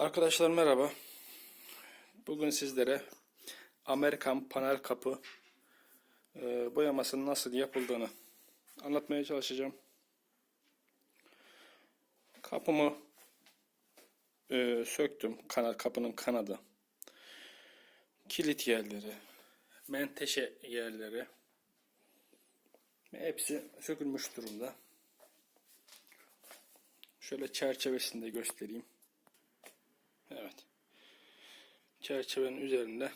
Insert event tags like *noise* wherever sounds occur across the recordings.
Arkadaşlar merhaba. Bugün sizlere Amerikan panel kapı e, boyamasının nasıl yapıldığını anlatmaya çalışacağım. Kapımı e, söktüm. Kanal kapının kanadı. Kilit yerleri, menteşe yerleri hepsi sökülmüş durumda. Şöyle çerçevesini de göstereyim. Evet. Çerçevenin üzerinde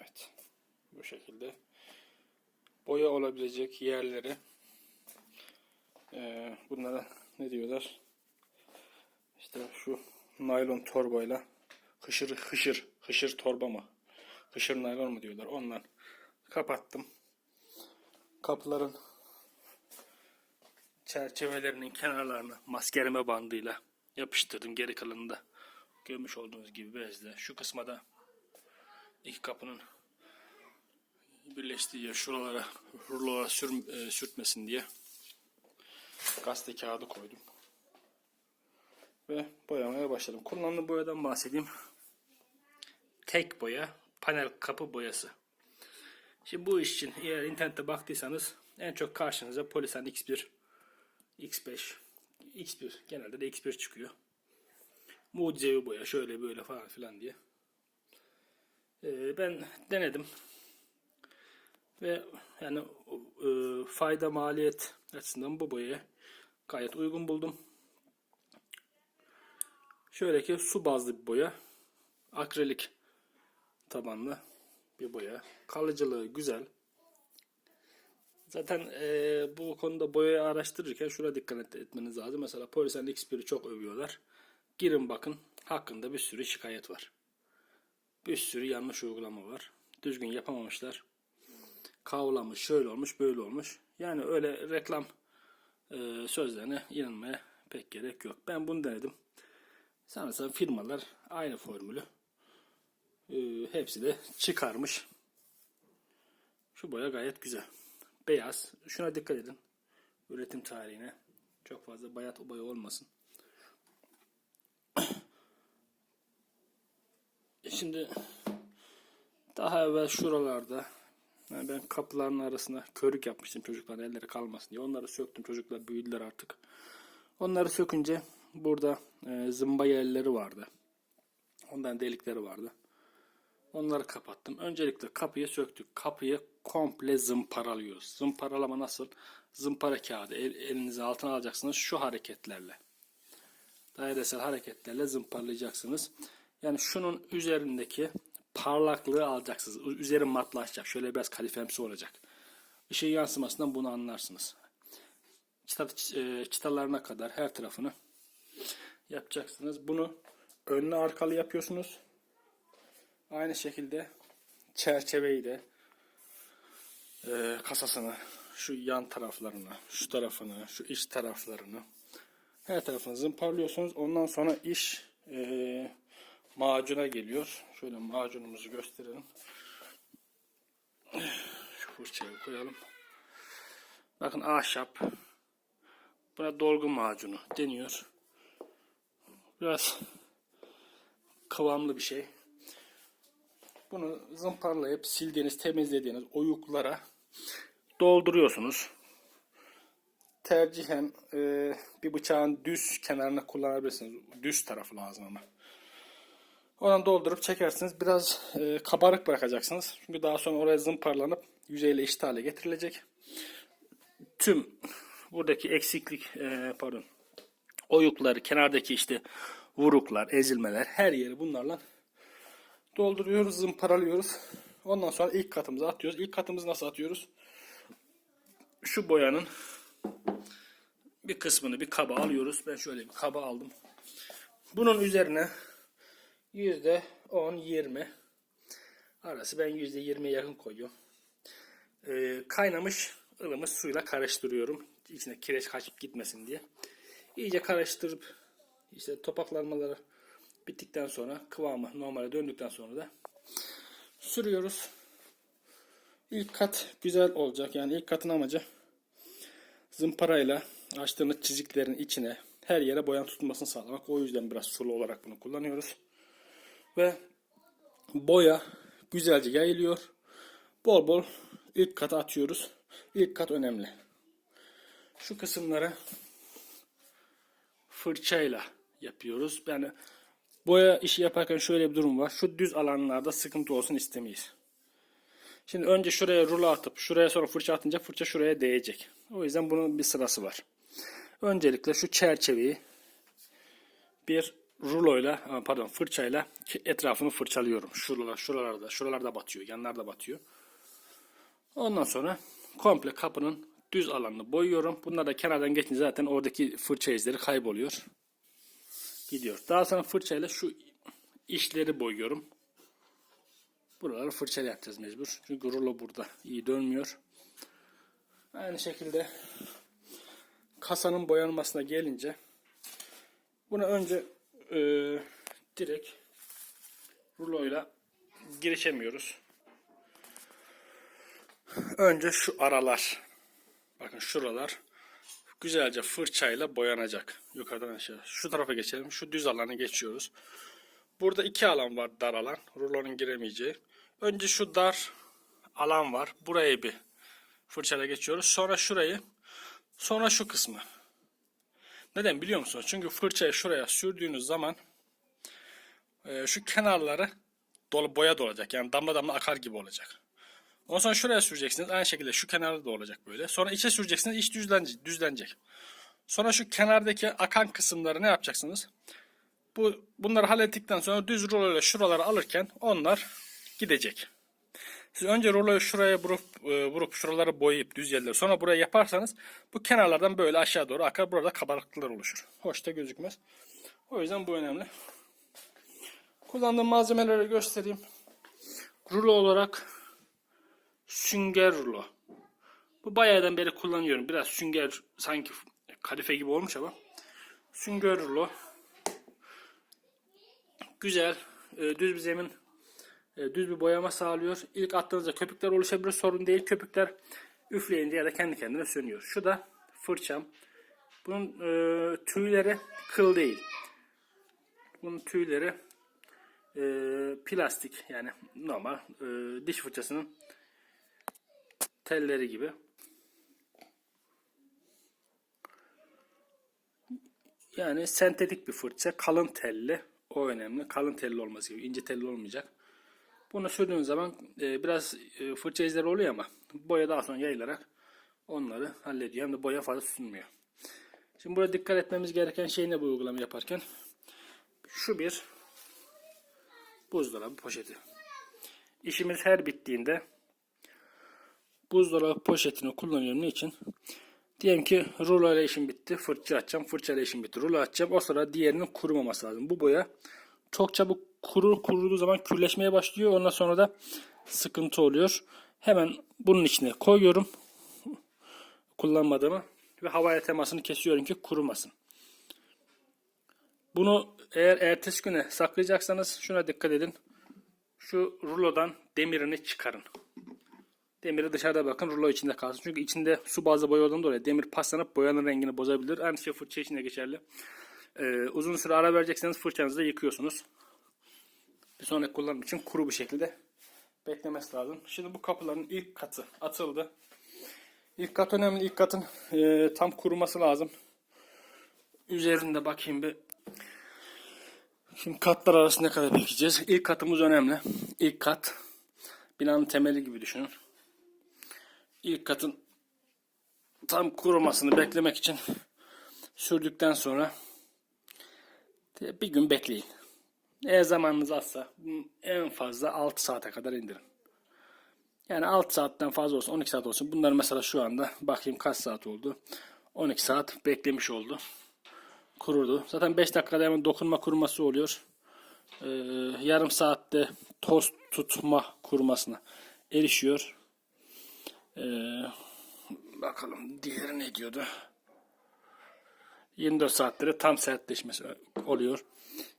Evet. Bu şekilde boya olabilecek yerleri eee bunlara ne diyorlar? İşte şu naylon torbayla hışır hışır hışır torba mı? Hışır naylon mu diyorlar? Ondan kapattım kapıların çerçevelerinin kenarlarını maskeleme bandıyla yapıştırdım. Geri kalanını da görmüş olduğunuz gibi bezle. Şu kısma da iki kapının birleştiği yer şuralara rulolara sür, e, sürtmesin diye gazete kağıdı koydum. Ve boyamaya başladım. Kullandığım boyadan bahsedeyim. Tek boya, panel kapı boyası. Şimdi bu iş için eğer internette baktıysanız en çok karşınıza Polisan X1, X5, X1 genelde de X1 çıkıyor. Mucizevi boya şöyle böyle falan filan diye. Ee, ben denedim. Ve yani e, fayda maliyet açısından bu boyaya gayet uygun buldum. Şöyle ki su bazlı bir boya. Akrilik tabanlı bir boya. Kalıcılığı güzel. Zaten e, bu konuda boyayı araştırırken şuna dikkat et- etmeniz lazım. Mesela Polisen X1'i çok övüyorlar. Girin bakın hakkında bir sürü şikayet var. Bir sürü yanlış uygulama var. Düzgün yapamamışlar. Kavlamış, şöyle olmuş, böyle olmuş. Yani öyle reklam e, sözlerine inanmaya pek gerek yok. Ben bunu denedim. Sanırsam firmalar aynı formülü ee, hepsi de çıkarmış. Şu boya gayet güzel. Beyaz. Şuna dikkat edin. Üretim tarihine. Çok fazla bayat boya olmasın. *clears throat* Şimdi daha evvel şuralarda yani ben kapıların arasına körük yapmıştım çocukların elleri kalmasın diye. Onları söktüm. Çocuklar büyüdüler artık. Onları sökünce burada e, zımbaya elleri vardı. Ondan delikleri vardı. Onları kapattım. Öncelikle kapıyı söktük. Kapıyı komple zımparalıyoruz. Zımparalama nasıl? Zımpara kağıdı el, elinize altına alacaksınız şu hareketlerle. Dairesel hareketlerle zımparalayacaksınız. Yani şunun üzerindeki parlaklığı alacaksınız. Üzeri matlaşacak. Şöyle biraz kalifemsi olacak. Işığı yansımasından bunu anlarsınız. Çıta, e, çıtalarına kadar her tarafını yapacaksınız. Bunu önlü arkalı yapıyorsunuz. Aynı şekilde çerçeveyi de e, kasasını, şu yan taraflarını, şu tarafını, şu iç taraflarını her tarafını zımparlıyorsunuz. Ondan sonra iş e, macuna geliyor. Şöyle macunumuzu gösterelim. Şu fırçayı koyalım. Bakın ahşap. Buna dolgu macunu deniyor. Biraz kıvamlı bir şey. Bunu zımparlayıp sildiğiniz, temizlediğiniz oyuklara dolduruyorsunuz. Tercihen e, bir bıçağın düz kenarına kullanabilirsiniz. Düz tarafı lazım ama. Oradan doldurup çekersiniz. Biraz e, kabarık bırakacaksınız. Çünkü daha sonra oraya zımparlanıp yüzeyle eşit hale getirilecek. Tüm buradaki eksiklik, e, pardon, oyukları, kenardaki işte vuruklar, ezilmeler her yeri bunlarla dolduruyoruz, zımparalıyoruz. Ondan sonra ilk katımıza atıyoruz. İlk katımızı nasıl atıyoruz? Şu boyanın bir kısmını bir kaba alıyoruz. Ben şöyle bir kaba aldım. Bunun üzerine yüzde 10 20 arası ben yüzde 20'ye yakın koyuyorum. Ee, kaynamış ılımış suyla karıştırıyorum. İçine kireç kaçıp gitmesin diye. İyice karıştırıp işte topaklanmaları bittikten sonra kıvamı normale döndükten sonra da sürüyoruz. İlk kat güzel olacak. Yani ilk katın amacı zımparayla açtığımız çiziklerin içine her yere boyan tutmasını sağlamak. O yüzden biraz sulu olarak bunu kullanıyoruz. Ve boya güzelce yayılıyor. Bol bol ilk kata atıyoruz. İlk kat önemli. Şu kısımları fırçayla yapıyoruz. Yani boya işi yaparken şöyle bir durum var. Şu düz alanlarda sıkıntı olsun istemeyiz. Şimdi önce şuraya rulo atıp şuraya sonra fırça atınca fırça şuraya değecek. O yüzden bunun bir sırası var. Öncelikle şu çerçeveyi bir ruloyla pardon fırçayla etrafını fırçalıyorum. Şuralar, şuralarda, şuralarda batıyor, yanlarda batıyor. Ondan sonra komple kapının düz alanını boyuyorum. Bunlar da kenardan geçince zaten oradaki fırça izleri kayboluyor. Gidiyor. Daha sonra fırçayla şu işleri boyuyorum. Buraları fırçayla yapacağız mecbur. Çünkü rulo burada iyi dönmüyor. Aynı şekilde kasanın boyanmasına gelince bunu önce e, direkt ruloyla girişemiyoruz. Önce şu aralar bakın şuralar güzelce fırçayla boyanacak. Yukarıdan aşağı. Şu tarafa geçelim. Şu düz alanı geçiyoruz. Burada iki alan var dar alan. Rulonun giremeyeceği. Önce şu dar alan var. Burayı bir fırçayla geçiyoruz. Sonra şurayı. Sonra şu kısmı. Neden biliyor musunuz? Çünkü fırçayı şuraya sürdüğünüz zaman e, şu kenarları dolu boya dolacak. Yani damla damla akar gibi olacak. Ondan sonra şuraya süreceksiniz. Aynı şekilde şu kenarda da olacak böyle. Sonra içe süreceksiniz. iç düzlenecek. düzlenecek. Sonra şu kenardaki akan kısımları ne yapacaksınız? Bu bunları hallettikten sonra düz ruloyla şuraları alırken onlar gidecek. Siz önce ruloyu şuraya vurup, e, vurup şuraları boyayıp düz yerleri sonra buraya yaparsanız bu kenarlardan böyle aşağı doğru akar. Burada kabarıklıklar oluşur. Hoş da gözükmez. O yüzden bu önemli. Kullandığım malzemeleri göstereyim. Rulo olarak sünger rulo. Bu bayağıdan beri kullanıyorum. Biraz sünger sanki kadife gibi olmuş ama. Sünger rulo. Güzel. e, düz bir zemin. e, düz bir boyama sağlıyor. İlk attığınızda köpükler oluşabilir. Sorun değil. Köpükler üfleyince ya da kendi kendine sönüyor. Şu da fırçam. Bunun e, tüyleri kıl değil. Bunun tüyleri e, plastik yani normal e, diş fırçasının telleri gibi. Yani sentetik bir fırça, kalın telli. O önemli. Kalın telli olması gerekiyor. ince telli olmayacak. Bunu sürdüğün zaman e, biraz e, fırça izleri oluyor ama boya daha sonra yayılarak onları hallediyor. Hem de boya fazla sünmüyor. Şimdi burada dikkat etmemiz gereken şey ne bu uygulama yaparken? Şu bir buzdolabı poşeti. İşimiz her bittiğinde buzdolabı poşetini kullanıyorum. Niçin? Diyelim ki rulo ile işim bitti. Fırça açacağım. Fırça ile işim bitti. Rulo açacağım. O sırada diğerinin kurumaması lazım. Bu boya çok çabuk kurur. Kuruduğu zaman kürleşmeye başlıyor. Ondan sonra da sıkıntı oluyor. Hemen bunun içine koyuyorum. Kullanmadığımı. Ve havaya temasını kesiyorum ki kurumasın. Bunu eğer ertesi güne saklayacaksanız şuna dikkat edin. Şu rulodan demirini çıkarın. Demiri dışarıda bakın rulo içinde kalsın. Çünkü içinde su bazlı boya olduğundan dolayı demir paslanıp boyanın rengini bozabilir. Aynı şey fırça için de geçerli. Ee, uzun süre ara verecekseniz fırçanızı da yıkıyorsunuz. Bir sonraki kullanım için kuru bir şekilde beklemesi lazım. Şimdi bu kapıların ilk katı atıldı. İlk kat önemli. İlk katın e, tam kuruması lazım. Üzerinde bakayım bir. Şimdi katlar arası ne kadar bekleyeceğiz? İlk katımız önemli. İlk kat binanın temeli gibi düşünün. İlk katın tam kurumasını beklemek için sürdükten sonra bir gün bekleyin. Eğer zamanınız azsa en fazla 6 saate kadar indirin. Yani 6 saatten fazla olsun 12 saat olsun. Bunlar mesela şu anda bakayım kaç saat oldu. 12 saat beklemiş oldu. Kururdu. Zaten 5 dakikada hemen dokunma kuruması oluyor. Ee, yarım saatte toz tutma kurumasına erişiyor. Ee, bakalım diğeri ne diyordu? 24 saatte tam sertleşmesi oluyor.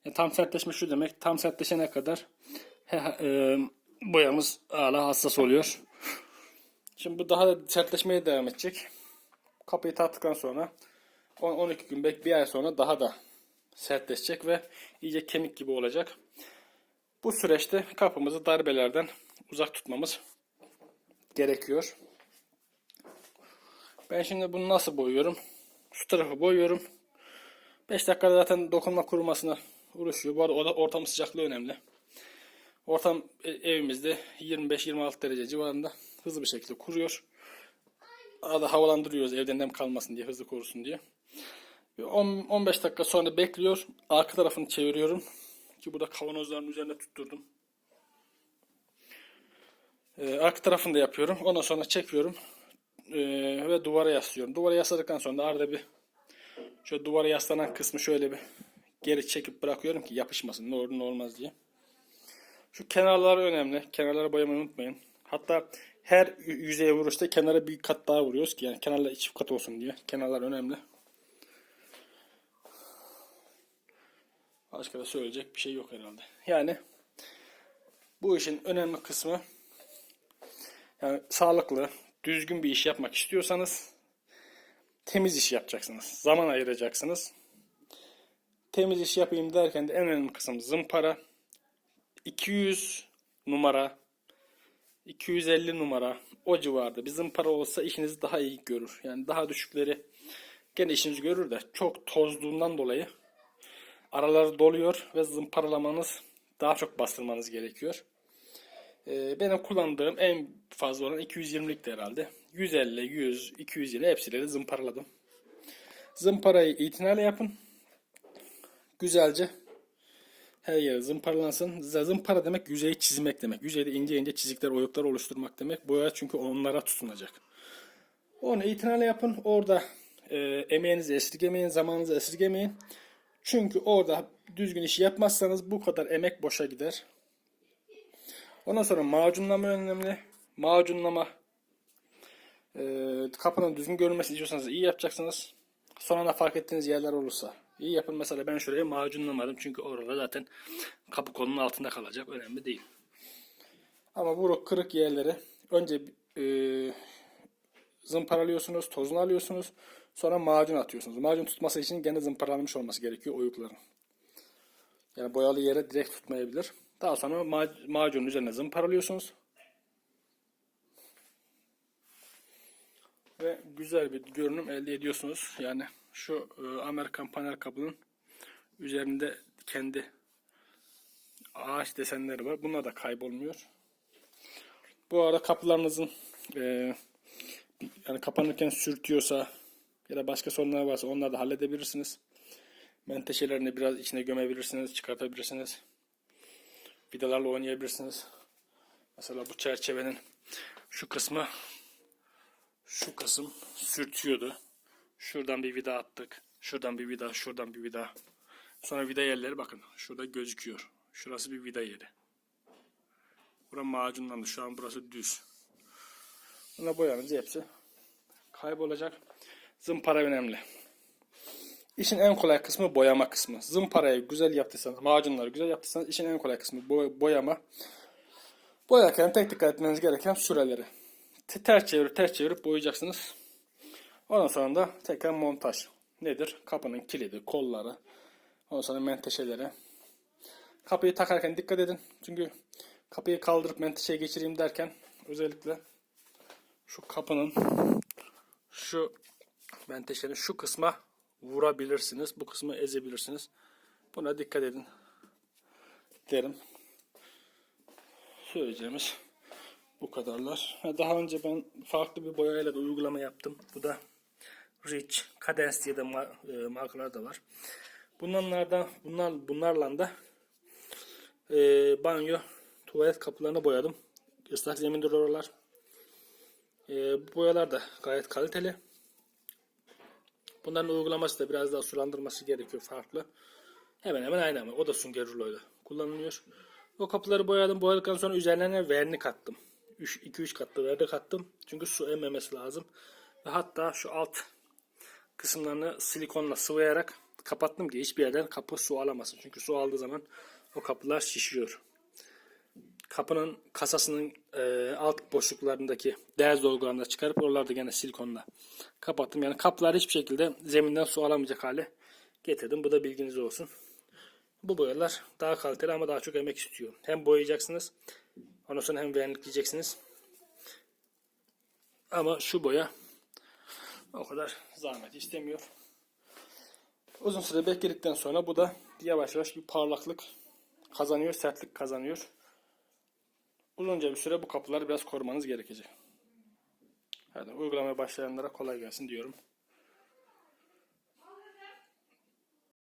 Yani tam sertleşme şu demek. Tam sertleşene kadar he, e, boyamız hala hassas oluyor. Şimdi bu daha da sertleşmeye devam edecek. Kapıyı taktıktan sonra 10-12 gün bek bir ay sonra daha da sertleşecek ve iyice kemik gibi olacak. Bu süreçte kapımızı darbelerden uzak tutmamız gerekiyor. Ben şimdi bunu nasıl boyuyorum? Şu tarafı boyuyorum. 5 dakikada zaten dokunma kurumasına uğraşıyor. Bu arada ortam sıcaklığı önemli. Ortam e- evimizde 25-26 derece civarında hızlı bir şekilde kuruyor. Arada havalandırıyoruz evden nem kalmasın diye hızlı kurusun diye. Bir 10 15 dakika sonra bekliyor. Arka tarafını çeviriyorum. Ki burada kavanozların üzerine tutturdum. Ee, arka tarafını da yapıyorum. Ondan sonra çekiyorum. Ee, ve duvara yaslıyorum. Duvara yasladıktan sonra da arada bir şöyle duvara yaslanan kısmı şöyle bir geri çekip bırakıyorum ki yapışmasın. Ne olur ne olmaz diye. Şu kenarlar önemli. Kenarlara boyamayı unutmayın. Hatta her yü- yüzeye vuruşta kenara bir kat daha vuruyoruz ki yani kenarlar çift kat olsun diye. Kenarlar önemli. Başka da söyleyecek bir şey yok herhalde. Yani bu işin önemli kısmı yani sağlıklı, düzgün bir iş yapmak istiyorsanız temiz iş yapacaksınız. Zaman ayıracaksınız. Temiz iş yapayım derken de en önemli kısım zımpara. 200 numara 250 numara o civarda bir zımpara olsa işinizi daha iyi görür. Yani daha düşükleri gene işinizi görür de çok tozluğundan dolayı araları doluyor ve zımparalamanız daha çok bastırmanız gerekiyor. Ee, benim kullandığım en fazla olan 220'likti herhalde. 150, 100, 220 hepsiyle de zımparaladım. Zımparayı itinayla yapın. Güzelce her yere zımparalansın. Zımpara demek yüzeyi çizmek demek. Yüzeyde ince ince çizikler, oyuklar oluşturmak demek. Boya çünkü onlara tutunacak. Onu itinayla yapın. Orada e, emeğinizi esirgemeyin, zamanınızı esirgemeyin. Çünkü orada düzgün işi yapmazsanız bu kadar emek boşa gider. Ondan sonra macunlama önemli. Macunlama e, kapının düzgün görünmesi istiyorsanız iyi yapacaksınız. Sonra fark ettiğiniz yerler olursa iyi yapın. Mesela ben şuraya macunlamadım. Çünkü orada zaten kapı kolunun altında kalacak. Önemli değil. Ama bu kırık yerleri önce e, zımparalıyorsunuz, tozunu alıyorsunuz. Sonra macun atıyorsunuz. Macun tutması için gene zımparalanmış olması gerekiyor oyukların. Yani boyalı yere direkt tutmayabilir. Daha sonra ma- macunun üzerine zımparalıyorsunuz. Ve güzel bir görünüm elde ediyorsunuz. Yani şu e, Amerikan panel kapının üzerinde kendi ağaç desenleri var. Bunlar da kaybolmuyor. Bu arada kapılarınızın e, yani kapanırken sürtüyorsa ya da başka sorunlar varsa onları da halledebilirsiniz. Menteşelerini biraz içine gömebilirsiniz, çıkartabilirsiniz. Vidalarla oynayabilirsiniz. Mesela bu çerçevenin şu kısmı şu kısım sürtüyordu. Şuradan bir vida attık. Şuradan bir vida, şuradan bir vida. Sonra vida yerleri bakın. Şurada gözüküyor. Şurası bir vida yeri. Bura macunlandı. Şu an burası düz. Buna boyanınca hepsi kaybolacak. Zımpara önemli. İşin en kolay kısmı boyama kısmı. Zımparayı güzel yaptıysanız, macunları güzel yaptıysanız işin en kolay kısmı boy- boyama. Boyarken tek dikkat etmeniz gereken süreleri. Te- Ters çevirip ters çevirip boyayacaksınız. Ondan sonra da tekrar montaj. Nedir? Kapının kilidi, kolları, ondan sonra menteşeleri. Kapıyı takarken dikkat edin. Çünkü kapıyı kaldırıp menteşeye geçireyim derken özellikle şu kapının şu menteşenin şu kısma vurabilirsiniz. Bu kısmı ezebilirsiniz. Buna dikkat edin derim. Söyleyeceğimiz bu kadarlar. Ha, Daha önce ben farklı bir boyayla da uygulama yaptım. Bu da Rich, Cadence diye de e, markalar da var. Bunlardan bunlar bunlarla da e, banyo, tuvalet kapılarını boyadım. Islak zemindir oralar. E, bu boyalar da gayet kaliteli. Bunların uygulaması da biraz daha sulandırması gerekiyor farklı. Hemen hemen aynı ama o da sünger ruloyla kullanılıyor. O kapıları boyadım. Boyadıktan sonra üzerlerine vernik kattım. 2-3 katlı vernik kattım. Çünkü su emmemesi lazım. Ve hatta şu alt kısımlarını silikonla sıvayarak kapattım ki hiçbir yerden kapı su alamasın. Çünkü su aldığı zaman o kapılar şişiyor. kapının kasasının e, alt boşluklarındaki değer dolgularını da çıkarıp oralarda gene silikonla kapattım. Yani kaplar hiçbir şekilde zeminden su alamayacak hale getirdim. Bu da bilginiz olsun. Bu boyalar daha kaliteli ama daha çok emek istiyor. Hem boyayacaksınız. Ondan sonra hem vernikleyeceksiniz. Ama şu boya o kadar zahmet istemiyor. Uzun süre bekledikten sonra bu da yavaş yavaş bir parlaklık kazanıyor, sertlik kazanıyor. Uzunca bir süre bu kapıları biraz korumanız gerekecek. Hadi uygulamaya başlayanlara kolay gelsin diyorum.